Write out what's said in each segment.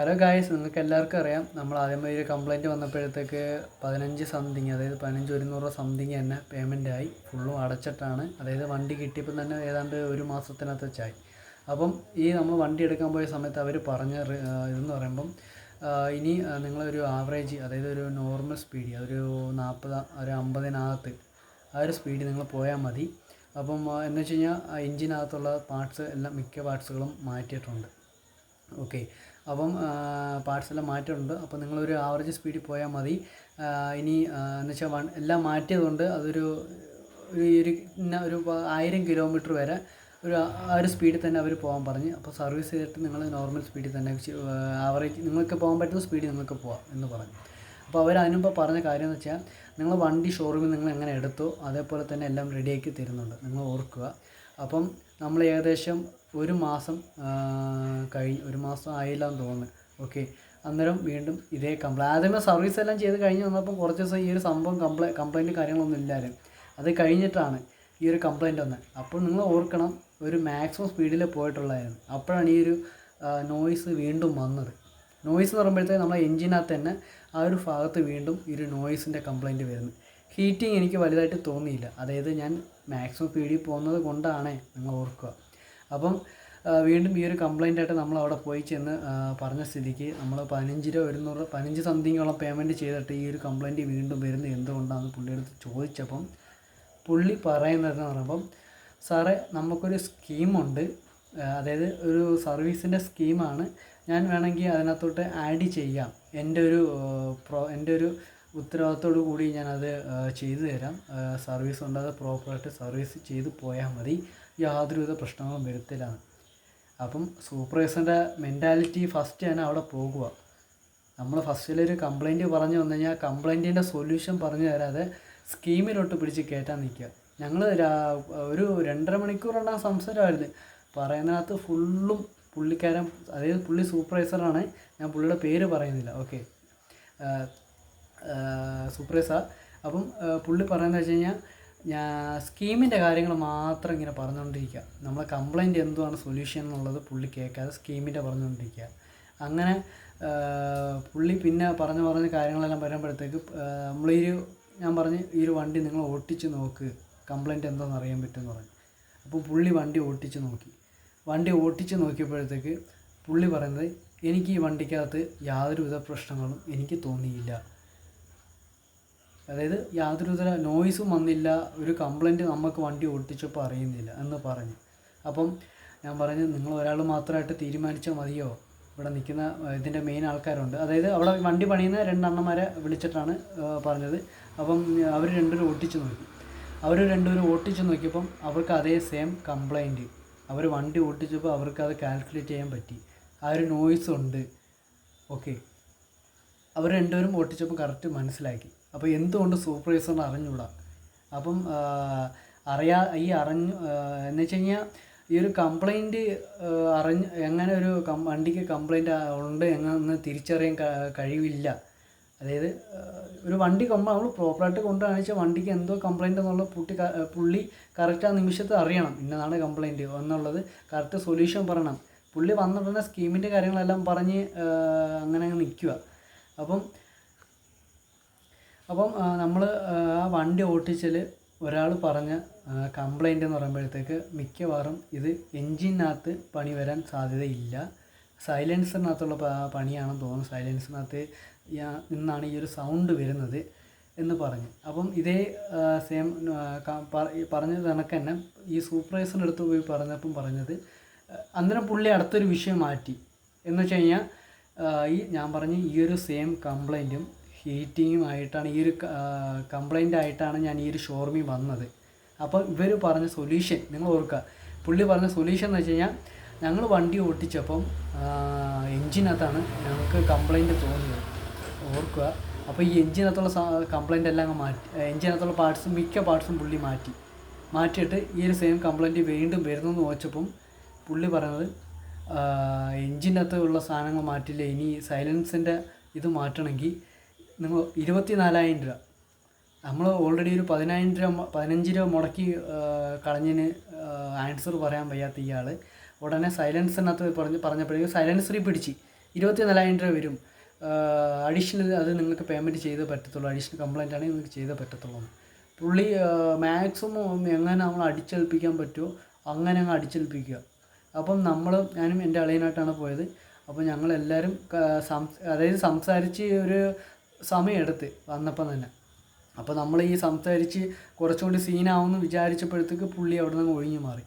Hello guys നിങ്ങൾക്ക് എല്ലാവർക്കും അറിയാം. നമ്മൾ ആദ്യമായി ഒരു കംപ്ലയിന്റ് വന്നപ്പോഴത്തേക്ക് പതിനഞ്ച് സംതിങ് അതായത് പതിനഞ്ച് ഒരുന്നൂറ് സംതിങ് തന്നെ പേയ്മെന്റ് ആയി. ഫുള്ളും അടച്ചിട്ടാണ്. അതായത് വണ്ടി കിട്ടിയപ്പോൾ തന്നെ ഏതാണ്ട് ഒരു മാസത്തിനകത്ത് വെച്ചായി. അപ്പം ഈ നമ്മൾ വണ്ടി എടുക്കാൻ പോയ സമയത്ത് അവർ പറഞ്ഞ ഇതെന്ന് പറയുമ്പം ഇനി നിങ്ങളൊരു ആവറേജ് അതായത് ഒരു നോർമൽ സ്പീഡ് ഒരു നാൽപ്പത് ഒരു അമ്പതിനകത്ത് ആ ഒരു സ്പീഡ് നിങ്ങൾ പോയാൽ മതി. അപ്പം എന്ന് വെച്ച് കഴിഞ്ഞാൽ എഞ്ചിനകത്തുള്ള പാർട്സ് എല്ലാം മിക്ക പാർട്സുകളും മാറ്റിയിട്ടുണ്ട്. ഓക്കെ അപ്പം പാർട്സ് എല്ലാം മാറ്റമുണ്ട്. അപ്പോൾ നിങ്ങളൊരു ആവറേജ് സ്പീഡിൽ പോയാൽ മതി. ഇനി എന്നുവെച്ചാൽ എന്ന് വെച്ചാൽ വൺ എല്ലാം മാറ്റിയതുകൊണ്ട് അതൊരു ഒരു ഒരു ഒരു ആയിരം കിലോമീറ്റർ വരെ ഒരു ആ ഒരു സ്പീഡിൽ തന്നെ അവർ പോകാൻ പറഞ്ഞ്. അപ്പോൾ സർവീസ് ചെയ്തിട്ട് നിങ്ങൾ നോർമൽ സ്പീഡിൽ തന്നെ ആവറേജ് നിങ്ങൾക്ക് പോകാൻ പറ്റുന്ന സ്പീഡിൽ നിങ്ങൾക്ക് പോകാം എന്ന് പറഞ്ഞു. അപ്പോൾ അവർ അതിനുമ്പോൾ പറഞ്ഞ കാര്യം എന്ന് വെച്ചാൽ നിങ്ങൾ വണ്ടി ഷോറൂമിൽ നിങ്ങൾ എങ്ങനെ എടുത്തോ അതേപോലെ തന്നെ എല്ലാം റെഡിയാക്കി തരുന്നുണ്ട്. നിങ്ങൾ ഓർക്കുക. അപ്പം നമ്മൾ ഏകദേശം ഒരു മാസം കഴിഞ്ഞ് ഒരു മാസം ആയില്ല എന്ന് തോന്നുന്നു. ഓക്കെ അന്നേരം വീണ്ടും ഇതേ കംപ്ലൈന്റ് ആദ്യമേ സർവീസ് എല്ലാം ചെയ്ത് കഴിഞ്ഞ് വന്നപ്പോൾ കുറച്ച് ദിവസം ഈ ഒരു സംഭവം കംപ്ലൈ കംപ്ലൈന്റ് കാര്യങ്ങളൊന്നും ഇല്ലായിരുന്നു. അത് കഴിഞ്ഞിട്ടാണ് ഈ ഒരു കംപ്ലൈന്റ് വന്നത്. അപ്പോൾ നിങ്ങൾ ഓർക്കണം ഒരു മാക്സിമം സ്പീഡിൽ പോയിട്ടുള്ളതായിരുന്നു അപ്പോഴാണ് ഈ ഒരു നോയിസ് വീണ്ടും വന്നത്. നോയിസ് എന്ന് പറയുമ്പോഴത്തേക്ക് നമ്മളെ എഞ്ചിനകത്ത് തന്നെ ആ ഒരു ഭാഗത്ത് വീണ്ടും ഈ ഒരു നോയ്സിന്റെ കംപ്ലൈന്റ് വരുന്നു. ഹീറ്റിംഗ് എനിക്ക് വലുതായിട്ട് തോന്നിയില്ല. അതായത് ഞാൻ മാക്സിമം സ്പീഡിൽ പോകുന്നത് കൊണ്ടാണ് നിങ്ങൾ ഓർക്കുക. അപ്പം വീണ്ടും ഈ ഒരു കംപ്ലൈന്റ് ആയിട്ട് നമ്മൾ അവിടെ പോയി ചെന്ന് പറഞ്ഞ സ്ഥിതിക്ക് നമ്മൾ പതിനഞ്ച് രൂപ ഒരുന്നൂറ് പതിനഞ്ച് സംതിങ്ങോളം പേയ്മെന്റ് ചെയ്തിട്ട് ഈ ഒരു കംപ്ലൈന്റ് വീണ്ടും വരുന്നത് എന്തുകൊണ്ടാണെന്ന് പുള്ളിയെടുത്ത് ചോദിച്ചപ്പം പുള്ളി പറയുന്നതെന്ന് പറയുമ്പം സാറേ നമുക്കൊരു സ്കീമുണ്ട് അതായത് ഒരു സർവീസിന്റെ സ്കീമാണ് ഞാൻ വേണമെങ്കിൽ അതിനകത്തോട്ട് ആഡ് ചെയ്യാം. എന്റെ ഒരു പ്രോ എന്റെ ഒരു ഉത്തരവാദിത്തോടു കൂടി ഞാനത് ചെയ്തു തരാം. സർവീസ് ഉണ്ടാകാതെ പ്രോപ്പറായിട്ട് സർവീസ് ചെയ്ത് പോയാൽ മതി. യാതൊരുവിധ പ്രശ്നങ്ങളും വരുത്തില്ല. അപ്പം സൂപ്പർവൈസറിന്റെ മെന്റാലിറ്റി ഫസ്റ്റ് തന്നെ അവിടെ പോകുക. നമ്മൾ ഫസ്റ്റിലൊരു കംപ്ലൈന്റ് പറഞ്ഞു വന്നു കഴിഞ്ഞാൽ കംപ്ലൈന്റിന്റെ സൊല്യൂഷൻ പറഞ്ഞു തരാതെ സ്കീമിലോട്ട് പിടിച്ച് കയറ്റാൻ നിൽക്കുക. ഞങ്ങൾ ഒരു രണ്ടര മണിക്കൂറുണ്ടാ സംസാരമായിരുന്നു. പറയുന്നതിനകത്ത് ഫുള്ളും പുള്ളിക്കാരൻ അതായത് പുള്ളി സൂപ്പർവൈസറാണ്. ഞാൻ പുള്ളിയുടെ പേര് പറയുന്നില്ല. ഓക്കെ. സൂപ്പർവൈസർ അപ്പം പുള്ളി പറയുന്നത് വെച്ച് കഴിഞ്ഞാൽ ഞാൻ സ്കീമിന്റെ കാര്യങ്ങൾ മാത്രം ഇങ്ങനെ പറഞ്ഞുകൊണ്ടിരിക്കുക നമ്മളെ കംപ്ലൈന്റ് എന്തുവാണ് സൊല്യൂഷൻ എന്നുള്ളത് പുള്ളി കേൾക്കാതെ സ്കീമിന്റെ പറഞ്ഞുകൊണ്ടിരിക്കുക അങ്ങനെ പുള്ളി പിന്നെ പറഞ്ഞു പറഞ്ഞ കാര്യങ്ങളെല്ലാം വരുമ്പോഴത്തേക്ക് നമ്മൾ ഞാൻ പറഞ്ഞ് ഈ ഒരു വണ്ടി നിങ്ങൾ ഓട്ടിച്ച് നോക്ക്. കംപ്ലൈന്റ് എന്താണെന്ന് അറിയാൻ പറ്റുമെന്ന് പറഞ്ഞു. അപ്പോൾ പുള്ളി വണ്ടി ഓട്ടിച്ച് നോക്കി. വണ്ടി ഓട്ടിച്ച് നോക്കിയപ്പോഴത്തേക്ക് പുള്ളി പറയുന്നത് എനിക്ക് ഈ വണ്ടിക്കകത്ത് യാതൊരുവിധ പ്രശ്നങ്ങളും എനിക്ക് തോന്നിയില്ല. അതായത് യാതൊരു തര നോയ്സും വന്നില്ല ഒരു കംപ്ലൈന്റ് നമുക്ക് വണ്ടി ഓടിച്ചപ്പോൾ അറിയുന്നില്ല എന്ന് പറഞ്ഞു. അപ്പം ഞാൻ പറഞ്ഞു നിങ്ങൾ ഒരാൾ മാത്രമായിട്ട് തീരുമാനിച്ചാൽ മതിയോ? ഇവിടെ നിൽക്കുന്ന ഇതിന്റെ മെയിൻ ആൾക്കാരുണ്ട്. അതായത് അവിടെ വണ്ടി പണിയുന്ന രണ്ടെണ്ണന്മാരെ വിളിച്ചിട്ടാണ് പറഞ്ഞത്. അപ്പം അവർ രണ്ടുപേരും ഓട്ടിച്ച് നോക്കി. അവർ രണ്ടുപേരും ഓട്ടിച്ച് നോക്കിയപ്പം അവർക്ക് അതേ സെയിം കംപ്ലൈന്റ് അവർ വണ്ടി ഓട്ടിച്ചപ്പോൾ അവർക്ക് അത് കാൽക്കുലേറ്റ് ചെയ്യാൻ പറ്റി. ആ ഒരു നോയ്സ് ഉണ്ട്. ഓക്കെ അവർ രണ്ടുപേരും ഓട്ടിച്ചപ്പോൾ കറക്റ്റ് മനസ്സിലാക്കി. അപ്പോൾ എന്തുകൊണ്ട് സൂപ്പർവൈസറിന് അറിഞ്ഞുകൂടാ അപ്പം അറിയാ ഈ അറിഞ്ഞു എന്ന് വെച്ച് കഴിഞ്ഞാൽ ഈ ഒരു കംപ്ലൈന്റ് അറിഞ്ഞ് എങ്ങനെ ഒരു കം വണ്ടിക്ക് കംപ്ലൈന്റ് ഉണ്ട് എങ്ങനെ തിരിച്ചറിയാൻ കഴിവില്ല. അതായത് ഒരു വണ്ടി കൊമ്പ നമ്മൾ പ്രോപ്പറായിട്ട് കൊണ്ട് കാണിച്ചാൽ വണ്ടിക്ക് എന്തോ കംപ്ലൈന്റ് എന്നുള്ള പുട്ടി പുള്ളി കറക്റ്റ് ആ നിമിഷത്തിൽ അറിയണം. ഇന്നതാണ് കംപ്ലൈന്റ് എന്നുള്ളത് കറക്റ്റ് സൊല്യൂഷൻ പറയണം. പുള്ളി വന്നിട്ടുള്ള സ്കീമിന്റെ കാര്യങ്ങളെല്ലാം പറഞ്ഞ് അങ്ങനെ അങ്ങ് നിൽക്കുക അപ്പം അപ്പം നമ്മൾ ആ വണ്ടി ഓട്ടിച്ചതിൽ ഒരാൾ പറഞ്ഞ കംപ്ലൈന്റ് എന്ന് പറയുമ്പോഴത്തേക്ക് മിക്കവാറും ഇത് എൻജിനകത്ത് പണി വരാൻ സാധ്യതയില്ല. സൈലൻസറിനകത്തുള്ള പണിയാണെന്ന് തോന്നുന്നു. സൈലൻസറിനകത്ത് നിന്നാണ് ഈ ഒരു സൗണ്ട് വരുന്നത് എന്ന് പറഞ്ഞു. അപ്പം ഇതേ സെയിം പറഞ്ഞത് കണക്ക് തന്നെ ഈ സൂപ്പർവൈസറിന്റെ അടുത്ത് പോയി പറഞ്ഞപ്പം പറഞ്ഞത് അന്നേരം പുള്ളി അടുത്തൊരു വിഷയം മാറ്റി. എന്ന് വെച്ച് കഴിഞ്ഞാൽ ഈ ഞാൻ പറഞ്ഞ ഈ ഒരു സെയിം കംപ്ലൈന്റും ഹീറ്റിങ്ങും ആയിട്ടാണ് ഈ ഒരു കംപ്ലൈന്റ് ആയിട്ടാണ് ഞാൻ ഈ ഒരു ഷോർമി വന്നത്. അപ്പോൾ ഇവർ പറഞ്ഞ സൊല്യൂഷൻ നിങ്ങൾ ഓർക്കുക പുള്ളി പറഞ്ഞ സൊല്യൂഷൻ എന്ന് വെച്ച് കഴിഞ്ഞാൽ ഞങ്ങൾ വണ്ടി ഓട്ടിച്ചപ്പം എൻജിനകത്താണ് ഞങ്ങൾക്ക് കംപ്ലൈന്റ് തോന്നിയത്. ഓർക്കുക. അപ്പോൾ ഈ എൻജിനകത്തുള്ള കംപ്ലൈന്റ് എല്ലാം മാറ്റി എൻജിനകത്തുള്ള പാർട്സും മിക്ക പാർട്സും പുള്ളി മാറ്റി. മാറ്റിയിട്ട് ഈ ഒരു സെയിം കംപ്ലൈന്റ് വീണ്ടും വരുന്നു എന്ന് വെച്ചപ്പം പുള്ളി പറഞ്ഞത് എഞ്ചിനകത്തുള്ള സാധനങ്ങൾ മാറ്റില്ല ഇനി സൈലൻസിന്റെ ഇത് മാറ്റണമെങ്കിൽ നിങ്ങൾ ഇരുപത്തി നാലായിരം രൂപ. നമ്മൾ ഓൾറെഡി ഒരു പതിനായിരം രൂപ പതിനഞ്ച് രൂപ മുടക്കി കളഞ്ഞിന് ആൻസർ പറയാൻ വയ്യാത്ത ഇയാൾ ഉടനെ സൈലൻസിനകത്ത് പറഞ്ഞ് പറഞ്ഞപ്പോഴേക്കും സൈലൻസറിൽ പിടിച്ച്. ഇരുപത്തി നാലായിരം രൂപ വരും. അഡീഷണൽ അത് നിങ്ങൾക്ക് പേയ്മെന്റ് ചെയ്തേ പറ്റത്തുള്ളൂ. അഡീഷണൽ കംപ്ലൈന്റ് ആണെങ്കിൽ നിങ്ങൾക്ക് ചെയ്തേ പറ്റത്തുള്ളൂ പുള്ളി മാക്സിമം എങ്ങനെ നമ്മൾ അടിച്ചേൽപ്പിക്കാൻ പറ്റുമോ അങ്ങനെ അങ്ങ് അടിച്ചേൽപ്പിക്കുക. അപ്പം നമ്മൾ ഞാനും എന്റെ അളിയനായിട്ടാണ് പോയത്. അപ്പോൾ ഞങ്ങളെല്ലാവരും സംസ് അതായത് സംസാരിച്ച് ഒരു സമയം എടുത്ത് വന്നപ്പം തന്നെ. അപ്പോൾ നമ്മൾ ഈ സംസാരിച്ച് കുറച്ചുകൂടി സീനാവുമെന്ന് വിചാരിച്ചപ്പോഴത്തേക്ക് പുള്ളി അവിടെ നിന്ന് ഒഴിഞ്ഞു മാറി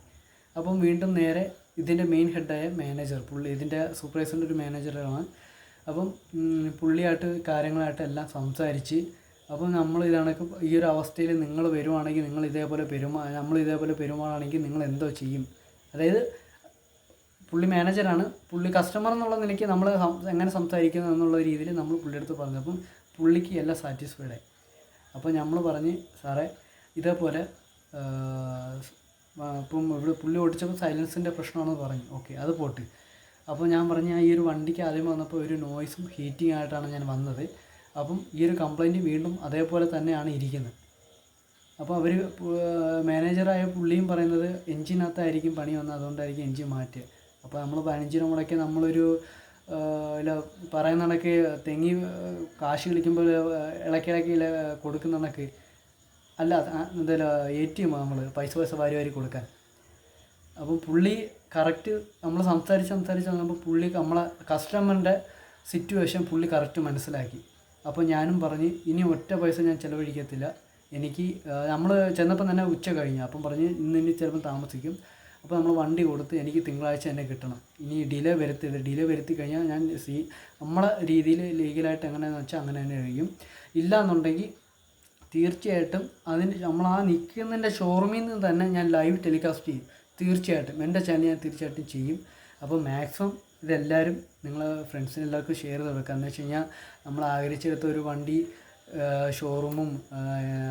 അപ്പം വീണ്ടും നേരെ ഇതിന്റെ മെയിൻ ഹെഡായ മാനേജർ പുള്ളി ഇതിന്റെ സൂപ്പർവൈസറിന്റെ ഒരു മാനേജറാണ് അപ്പം പുള്ളിയായിട്ട് കാര്യങ്ങളായിട്ട് എല്ലാം സംസാരിച്ച് അപ്പം നമ്മൾ ഇതാണൊക്കെ ഈ ഒരു അവസ്ഥയിൽ നിങ്ങൾ വരുവാണെങ്കിൽ നിങ്ങൾ ഇതേപോലെ പെരുമാ നമ്മൾ ഇതേപോലെ പെരുമാറുകയാണെങ്കിൽ നിങ്ങൾ എന്തോ ചെയ്യും. അതായത് പുള്ളി മാനേജറാണ് പുള്ളി കസ്റ്റമർ എന്നുള്ള നിലയ്ക്ക് നമ്മൾ എങ്ങനെ സംസാരിക്കുന്നു എന്നുള്ള രീതിയിൽ നമ്മൾ പുള്ളിയെടുത്ത് പറഞ്ഞു. അപ്പം പുള്ളിക്ക് എല്ലാം സാറ്റിസ്ഫൈഡ് ആയി. അപ്പോൾ നമ്മൾ പറഞ്ഞ് സാറേ ഇതേപോലെ അപ്പം ഇവിടെ പുള്ളി ഓടിച്ചപ്പോൾ സൈലൻസിന്റെ പ്രശ്നമാണെന്ന് പറഞ്ഞു. ഓക്കെ അത് പോട്ട്. അപ്പോൾ ഞാൻ പറഞ്ഞ ഈ ഒരു വണ്ടിക്ക് ആദ്യം വന്നപ്പോൾ ഒരു നോയ്സും ഹീറ്റിംഗ് ആയിട്ടാണ് ഞാൻ വന്നത്. അപ്പം ഈ ഒരു കംപ്ലൈന്റ് വീണ്ടും അതേപോലെ തന്നെയാണ് ഇരിക്കുന്നത്. അപ്പോൾ അവർ മാനേജറായ പുള്ളിയും പറയുന്നത് എൻജിനകത്തായിരിക്കും പണി വന്നത്. അതുകൊണ്ടായിരിക്കും എൻജിൻ മാറ്റുക. അപ്പോൾ നമ്മൾ പതിനഞ്ച് രൂപ മുടക്കി നമ്മളൊരു ഇല്ല പറയുന്ന കണക്ക് തെങ്ങി കാശ് കളിക്കുമ്പോൾ ഇളക്കിളക്കി കൊടുക്കുന്ന കണക്ക്. അല്ല എന്തായാലും എ ടി എം നമ്മൾ പൈസ പൈസ വാരി വാരി കൊടുക്കാൻ. അപ്പം പുള്ളി കറക്റ്റ് നമ്മൾ സംസാരിച്ച് സംസാരിച്ച് വന്നപ്പോൾ പുള്ളി നമ്മളെ കസ്റ്റമറിന്റെ സിറ്റുവേഷൻ പുള്ളി കറക്റ്റ് മനസ്സിലാക്കി. അപ്പോൾ ഞാനും പറഞ്ഞ് ഇനി ഒറ്റ പൈസ ഞാൻ ചിലവഴിക്കത്തില്ല. എനിക്ക് നമ്മൾ ചെന്നപ്പം തന്നെ ഉച്ച കഴിഞ്ഞു. അപ്പം പറഞ്ഞ് ഇന്ന് ഇനി ചിലപ്പം താമസിക്കും. അപ്പോൾ നമ്മൾ വണ്ടി കൊടുത്ത് എനിക്ക് തിങ്കളാഴ്ച തന്നെ കിട്ടണം. ഇനി ഡിലേ വരുത്തരുത് ഡിലേ വരുത്തി കഴിഞ്ഞാൽ ഞാൻ സീ നമ്മളെ രീതിയിൽ ലീഗലായിട്ട് എങ്ങനെയാണെന്ന് വെച്ചാൽ അങ്ങനെ തന്നെ കഴിയും ഇല്ല എന്നുണ്ടെങ്കിൽ തീർച്ചയായിട്ടും അതിന് നമ്മൾ ആ നിൽക്കുന്നതിന്റെ ഷോറൂമിൽ നിന്ന് തന്നെ ഞാൻ ലൈവ് ടെലികാസ്റ്റ് ചെയ്യും. തീർച്ചയായിട്ടും. എന്റെ ചാനൽ ഞാൻ തീർച്ചയായിട്ടും ചെയ്യും. അപ്പോൾ മാക്സിമം ഇതെല്ലാവരും നിങ്ങളെ ഫ്രണ്ട്സിന് എല്ലാവർക്കും ഷെയർ ചെയ്ത് കൊടുക്കുക എന്ന് വെച്ച് കഴിഞ്ഞാൽ നമ്മൾ ആഗ്രഹിച്ചെടുത്ത ഒരു വണ്ടി ഷോറൂമും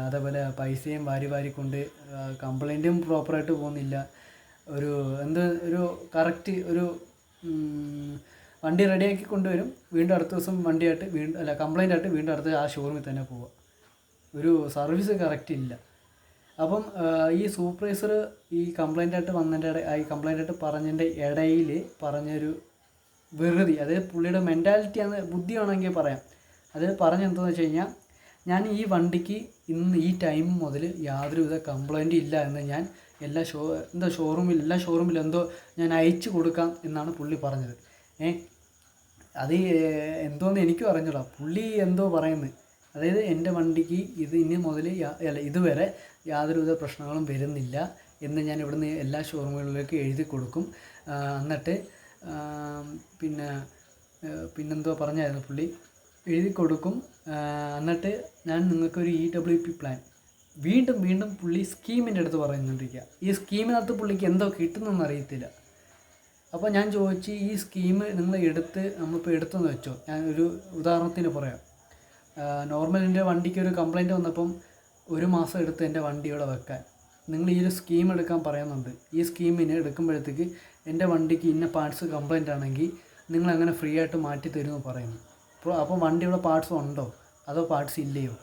അതേപോലെ പൈസയും വാരി വാരി കൊണ്ട് കംപ്ലൈന്റും പ്രോപ്പറായിട്ട് പോകുന്നില്ല. ഒരു എന്ത് ഒരു കറക്റ്റ് ഒരു വണ്ടി റെഡിയാക്കി കൊണ്ടുവരും. വീണ്ടും അടുത്ത ദിവസം വണ്ടിയായിട്ട് വീണ്ടും അല്ല കംപ്ലൈന്റ് ആയിട്ട് വീണ്ടും അടുത്ത ആ ഷോറൂമിൽ തന്നെ പോവുക ഒരു സർവീസ് കറക്റ്റ് ഇല്ല. അപ്പം ഈ സൂപ്പർവൈസർ ഈ കംപ്ലൈന്റ് ആയിട്ട് വന്നതിന്റെ ഈ കംപ്ലൈന്റ് ആയിട്ട് പറഞ്ഞതിന്റെ ഇടയിൽ പറഞ്ഞൊരു വെറുതി അതായത് പുള്ളിയുടെ മെന്റാലിറ്റി ആണ് ബുദ്ധിയാണെങ്കിൽ പറയാം. അത് പറഞ്ഞെന്താണെന്ന് വെച്ച് കഴിഞ്ഞാൽ ഞാൻ ഈ വണ്ടിക്ക് ഇന്ന് ഈ ടൈം മുതൽ യാതൊരുവിധ കംപ്ലൈന്റും ഇല്ല എന്ന് ഞാൻ എല്ലാ ഷോ എന്താ ഷോറൂമിൽ എല്ലാ ഷോറൂമിൽ എന്തോ ഞാൻ അയച്ചു കൊടുക്കാം എന്നാണ് പുള്ളി പറഞ്ഞത്. ഏ? അത് എന്തോന്ന് എനിക്കും അറിഞ്ഞൂടാ. പുള്ളി എന്തോ പറയുന്നത് അതായത് എന്റെ വണ്ടിക്ക് ഇത് ഇനി മുതൽ അല്ല ഇതുവരെ യാതൊരുവിധ പ്രശ്നങ്ങളും വരുന്നില്ല എന്ന് ഞാൻ ഇവിടുന്ന് എല്ലാ ഷോറൂമുകളിലേക്ക് എഴുതി കൊടുക്കും. എന്നിട്ട് പിന്നെ പിന്നെന്തോ പറഞ്ഞായിരുന്നു പുള്ളി. എഴുതി കൊടുക്കും. എന്നിട്ട് ഞാൻ നിങ്ങൾക്കൊരു ഇ ഡബ്ല്യു പി പ്ലാൻ വീണ്ടും വീണ്ടും പുള്ളി സ്കീമിന്റെ അടുത്ത് പറയുന്നുണ്ടിരിക്കുക ഈ സ്കീമിനകത്ത് പുള്ളിക്ക് എന്തോ കിട്ടുന്നതെന്ന് അറിയത്തില്ല. അപ്പോൾ ഞാൻ ചോദിച്ച് ഈ സ്കീം നിങ്ങൾ എടുത്ത് നമ്മളിപ്പോൾ എടുത്തെന്ന് വെച്ചോ? ഞാൻ ഒരു ഉദാഹരണത്തിന് പറയാം. നോർമൽ എന്റെ വണ്ടിക്ക് ഒരു കംപ്ലയിന്റ് വന്നപ്പം ഒരു മാസം എടുത്ത് എന്റെ വണ്ടി ഇവിടെ വെക്കാൻ. നിങ്ങൾ ഈ ഒരു സ്കീം എടുക്കാൻ പറയുന്നുണ്ട്. ഈ സ്കീമിന് എടുക്കുമ്പോഴത്തേക്ക് എന്റെ വണ്ടിക്ക് ഇന്ന പാർട്സ് കംപ്ലയിന്റ് ആണെങ്കിൽ നിങ്ങൾ അങ്ങനെ ഫ്രീ ആയിട്ട് മാറ്റി തരുമെന്ന് പറയുന്നു. അപ്പോൾ അപ്പോൾ വണ്ടിയുടെ പാർട്സ് ഉണ്ടോ? അതോ പാർട്സ് ഇല്ലയോ?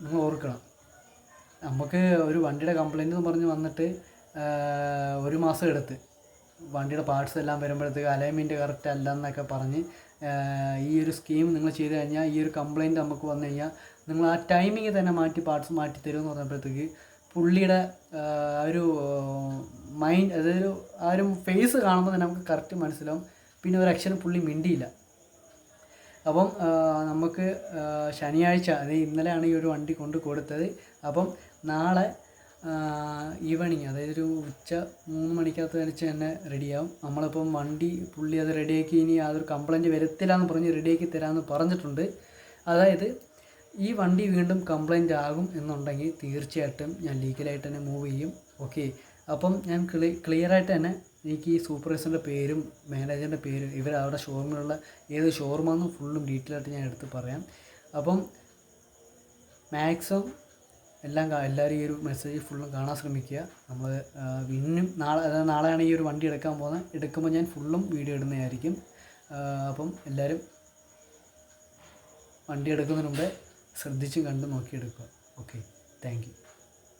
നിങ്ങൾ ഓർക്കണം. നമുക്ക് ഒരു വണ്ടിയുടെ കംപ്ലൈന്റ് എന്ന് പറഞ്ഞ് വന്നിട്ട് ഒരു മാസം എടുത്ത്. വണ്ടിയുടെ പാർട്സ് എല്ലാം വരുമ്പോഴത്തേക്ക് അലൈൻമെന്റ് കറക്റ്റ് അല്ല എന്നൊക്കെ പറഞ്ഞ് ഈ ഒരു സ്കീം നിങ്ങൾ ചെയ്ത് കഴിഞ്ഞാൽ ഈ ഒരു കംപ്ലൈന്റ് നമുക്ക് വന്നു കഴിഞ്ഞാൽ നിങ്ങൾ ആ ടൈമിങ് തന്നെ മാറ്റി പാർട്സ് മാറ്റി തരുമെന്ന് പറഞ്ഞപ്പോഴത്തേക്ക് പുള്ളിയുടെ ഒരു മൈൻഡ് അതായത് ആ ഒരു ഫേസ് കാണുമ്പോൾ തന്നെ നമുക്ക് കറക്റ്റ് മനസ്സിലാവും. പിന്നെ ഒരു അക്ഷരം പുള്ളി മിണ്ടിയില്ല. അപ്പം നമുക്ക് ശനിയാഴ്ച അതായത് ഇന്നലെയാണ് ഈ ഒരു വണ്ടി കൊണ്ട് കൊടുത്തത്. അപ്പം നാളെ ഈവനിങ് അതായത് ഒരു ഉച്ച മൂന്ന് മണിക്കകത്ത് വെച്ച് തന്നെ റെഡിയാവും നമ്മളിപ്പം വണ്ടി പുള്ളി അത് റെഡിയാക്കി ഇനി യാതൊരു കംപ്ലൈന്റ് വരത്തില്ല എന്ന് പറഞ്ഞ് റെഡിയാക്കി തരാമെന്ന് പറഞ്ഞിട്ടുണ്ട്. അതായത് ഈ വണ്ടി വീണ്ടും കംപ്ലൈന്റ് ആകും എന്നുണ്ടെങ്കിൽ തീർച്ചയായിട്ടും ഞാൻ ലീഗലായിട്ട് തന്നെ മൂവ് ചെയ്യും. ഓക്കെ അപ്പം ഞാൻ ക്ലി ക്ലിയറായിട്ട് തന്നെ എനിക്ക് ഈ സൂപ്പർവൈസറിന്റെ പേരും മാനേജറിന്റെ പേരും ഇവർ അവരുടെ ഷോറൂമിലുള്ള ഏത് ഷോറൂമാണെന്ന് ഫുള്ളും ഡീറ്റെയിൽ ആയിട്ട് ഞാൻ എടുത്ത് പറയാം. അപ്പം മാക്സിമം എല്ലാം എല്ലാവരും ഈ ഒരു മെസ്സേജ് ഫുള്ളും കാണാൻ ശ്രമിക്കുക. നമ്മൾ ഇന്നും നാളെ അതായത് നാളെയാണ് ഈ ഒരു വണ്ടി എടുക്കാൻ പോകുന്നത്. എടുക്കുമ്പോൾ ഞാൻ ഫുള്ളും വീഡിയോ ഇടുന്നതായിരിക്കും. അപ്പം എല്ലാവരും വണ്ടി എടുക്കുന്നതിന് മുമ്പേ ശ്രദ്ധിച്ചും കണ്ടും നോക്കിയെടുക്കുക. Okay thank you